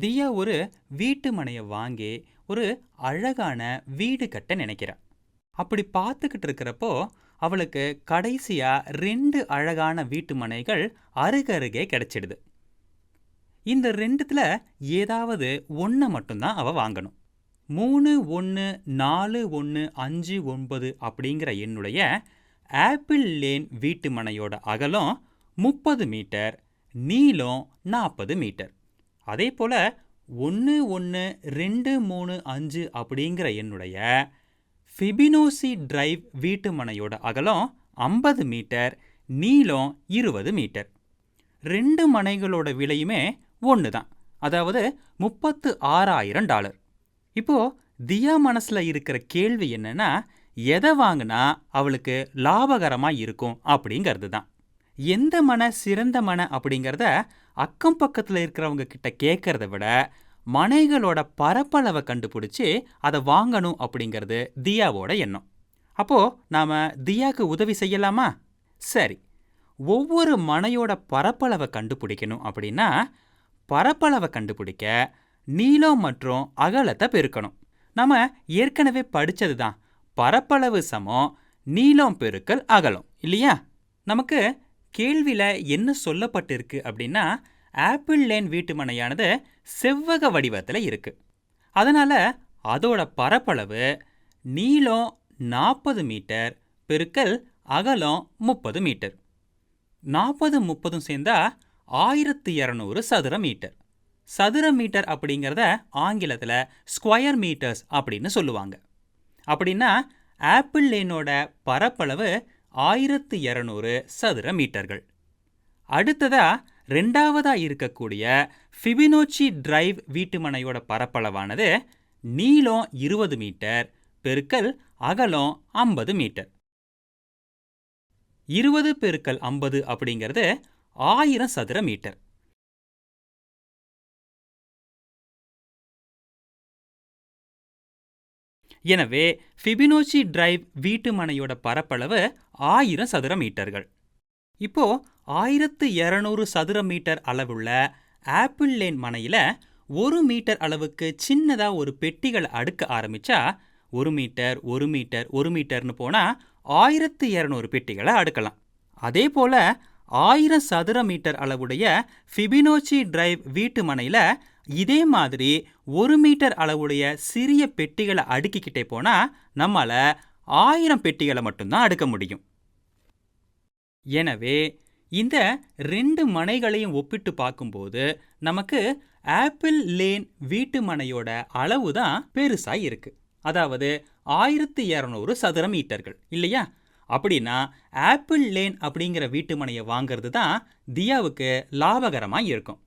தியா ஒரு வீட்டு மனையை வாங்கி ஒரு அழகான வீடு கட்ட நினைக்கிறா அப்படி பார்த்துக்கிட்டு இருக்கிறப்போ அவளுக்கு கடைசியா ரெண்டு அழகான வீட்டு மனைகள் அருகருகே கிடைச்சிடுது. இந்த ரெண்டுத்துல ஏதாவது ஒன்றை மட்டும்தான் அவ வாங்கணும். மூணு ஒன்று நாலு ஒன்று அஞ்சு ஒன்பது அப்படிங்கிற என்னுடைய ஆப்பிள் லேன் வீட்டு மனையோட அகலம் முப்பது மீட்டர் நீளம் நாற்பது மீட்டர். அதே போல் ஒன்று ஒன்று ரெண்டு மூணு அஞ்சு அப்படிங்கிற என்னுடைய ஃபிபினோசி டிரைவ் வீட்டு மனையோட அகலம் ஐம்பது மீட்டர் நீளம் இருபது மீட்டர். ரெண்டு மனைகளோட விலையுமே ஒன்று தான் அதாவது முப்பத்து ஆறாயிரம் டாலர். இப்போ தியா மனசுல இருக்கிற கேள்வி என்னென்னா எதை வாங்கினா அவளுக்கு லாபகரமாக இருக்கும் அப்படிங்கிறது தான் எந்த மன சிறந்த மன அப்படிங்கிறத அக்கம் பக்கத்தில் இருக்கிறவங்க கிட்ட கேட்கறத விட மனைகளோட பரப்பளவை கண்டுபிடிச்சி அதை வாங்கணும் அப்படிங்கிறது தியாவோட எண்ணம். அப்போது நாம தியாவுக்கு உதவி செய்யலாமா? சரி. ஒவ்வொரு மனையோட பரப்பளவை கண்டுபிடிக்கணும் அப்படின்னா பரப்பளவை கண்டுபிடிக்க நீளம் மற்றும் அகலத்தை பெருக்கணும். நம்ம ஏற்கனவே படித்தது தான். பரப்பளவு சமம் நீளம் பெருக்கல் அகலம். இல்லையா? நமக்கு கேள்வியில் என்ன சொல்லப்பட்டிருக்கு அப்படின்னா ஆப்பிள் லேன் வீட்டு மனையானது செவ்வக வடிவத்தில் இருக்கு. அதனால அதோட பரப்பளவு நீளம் நாற்பது மீட்டர் பெருக்கல் அகலம் முப்பது மீட்டர். நாற்பது முப்பதும் சேர்ந்தா ஆயிரத்து இரநூறு சதுர மீட்டர். சதுர மீட்டர் அப்படிங்கிறத ஆங்கிலத்தில் ஸ்கொயர் மீட்டர்ஸ் அப்படின்னு சொல்லுவாங்க. அப்படின்னா ஆப்பிள் லேனோட பரப்பளவு ஆயிரத்து இரநூறு சதுர மீட்டர்கள். அடுத்ததா ரெண்டாவதா இருக்கக்கூடிய ஃபிபினோச்சி டிரைவ் வீட்டுமனையோட பரப்பளவானது நீளம் இருபது மீட்டர் பெருக்கல் அகலம் ஐம்பது மீட்டர். இருபது பெருக்கல் ஐம்பது அப்படிங்கிறது ஆயிரம் சதுர மீட்டர். எனவே ஃபிபினோச்சி டிரைவ் வீட்டு மனையோட பரப்பளவு ஆயிரம் சதுர மீட்டர்கள். இப்போ ஆயிரத்து இரநூறு சதுர மீட்டர் அளவுள்ள ஆப்பிள் லேன் மனையில ஒரு மீட்டர் அளவுக்கு சின்னதா ஒரு பெட்டிகளை அடுக்க ஆரம்பிச்சா ஒரு மீட்டர் ஒரு மீட்டர் ஒரு மீட்டர்னு போனா ஆயிரத்து இரநூறு பெட்டிகளை அடுக்கலாம். அதே போல ஆயிரம் சதுர மீட்டர் அளவுடைய ஃபிபினோச்சி டிரைவ் வீட்டு மனையில் இதே மாதிரி ஒரு மீட்டர் அளவுடைய சிறிய பெட்டிகளை அடுக்கிக்கிட்டே போனால் நம்மால ஆயிரம் பெட்டிகளை மட்டும்தான் அடுக்க முடியும். எனவே இந்த ரெண்டு மனைகளையும் ஒப்பிட்டு பார்க்கும்போது நமக்கு ஆப்பிள் லேன் வீட்டு மனையோட அளவு தான் பெருசா இருக்கு. அதாவது ஆயிரத்தி இரநூறு சதுர மீட்டர்கள் இல்லையா? அப்படின்னா ஆப்பிள் லேன் அப்படிங்கிற வீட்டு மனையை வாங்குறது தான் தியாவுக்கு லாபகரமாக இருக்கும்.